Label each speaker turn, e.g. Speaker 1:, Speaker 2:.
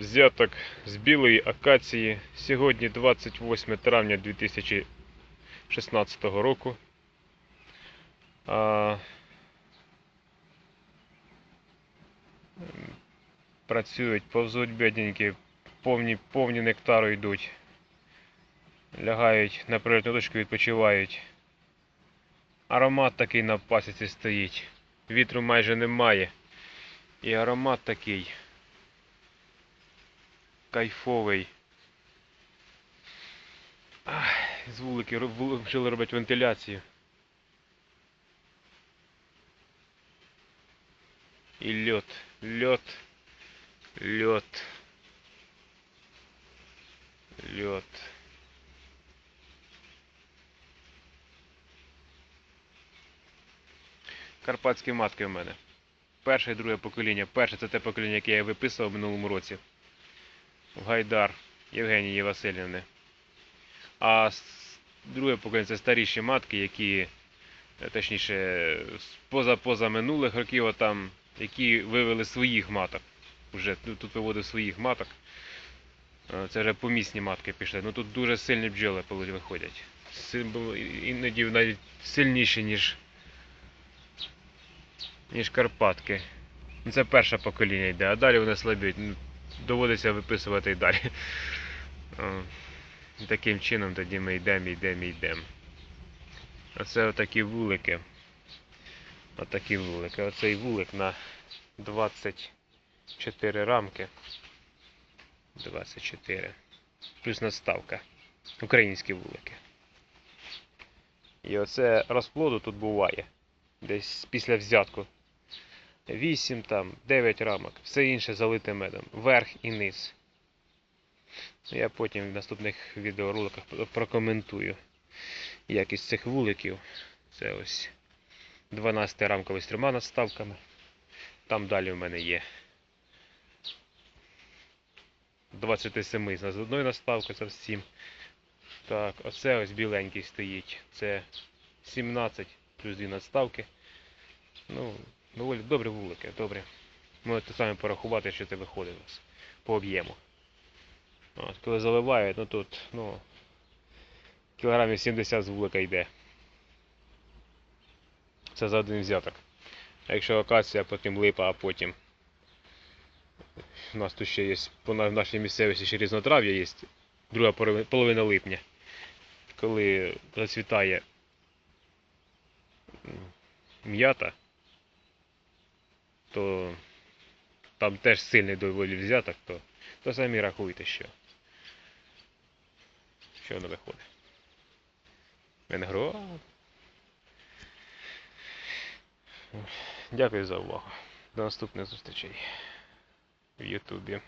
Speaker 1: Взяток з білої акації. Сьогодні 28 травня 2016 року. А, працюють, повзуть бідненькі, повні, повні нектару йдуть. Лягають на прильотну точку, відпочивають. Аромат такий на пасіці стоїть. Вітру майже немає. І аромат такий кайфовий. Ах, з вулики вчили робити вентиляцію. І льот, льот, льот, льот. Карпатські матки в мене. Перше і друге покоління. Перше це те покоління, яке я виписував в минулому році. В Гайдар Євгенії Васильівни. А друге покоління це старіші матки, які, е, точніше, поза-поза минулих років, там, які вивели своїх маток. Вже ну, тут виводив своїх маток. Е, Це вже помісні матки пішли. Ну тут дуже сильні бджоли виходять. Іноді навіть сильніші, ніж, ніж Карпатки. Ну, Це перше покоління йде, а далі вони слабіють. Доводиться виписувати і далі. Таким чином тоді ми йдемо, йдемо, йдемо. Оце отакі вулики. Отакі вулики. Оцей вулик на 24 рамки. 24. Плюс наставка. Українські вулики. І оце розплоду тут буває. Десь після взятку. 8 там, 9 рамок. Все інше залите медом. Верх і низ. Ну, Я потім в наступних відеороликах прокоментую якість цих вуликів. Це ось 12 рамковий з трьома наставками. Там далі в мене є 27 з одною наставкою, це 7. Так, оце ось біленький стоїть. Це 17 плюс 2 наставки. Ну, доволі добрі вулики, добре. Можете самі порахувати, що це виходить у вас по об'єму. От, коли заливають, ну тут, ну, кілограмів 70 з вулика йде. Це за один взяток. А якщо акація, потім липа, а потім. У нас тут ще є, в нашій місцевості ще різнотрав'я є, друга половина липня. Коли зацвітає м'ята, то там теж сильний доволі взяток, то, то самі рахуйте, що. Що воно виходить. Менгро. Дякую за увагу. До наступних зустрічей в Ютубі.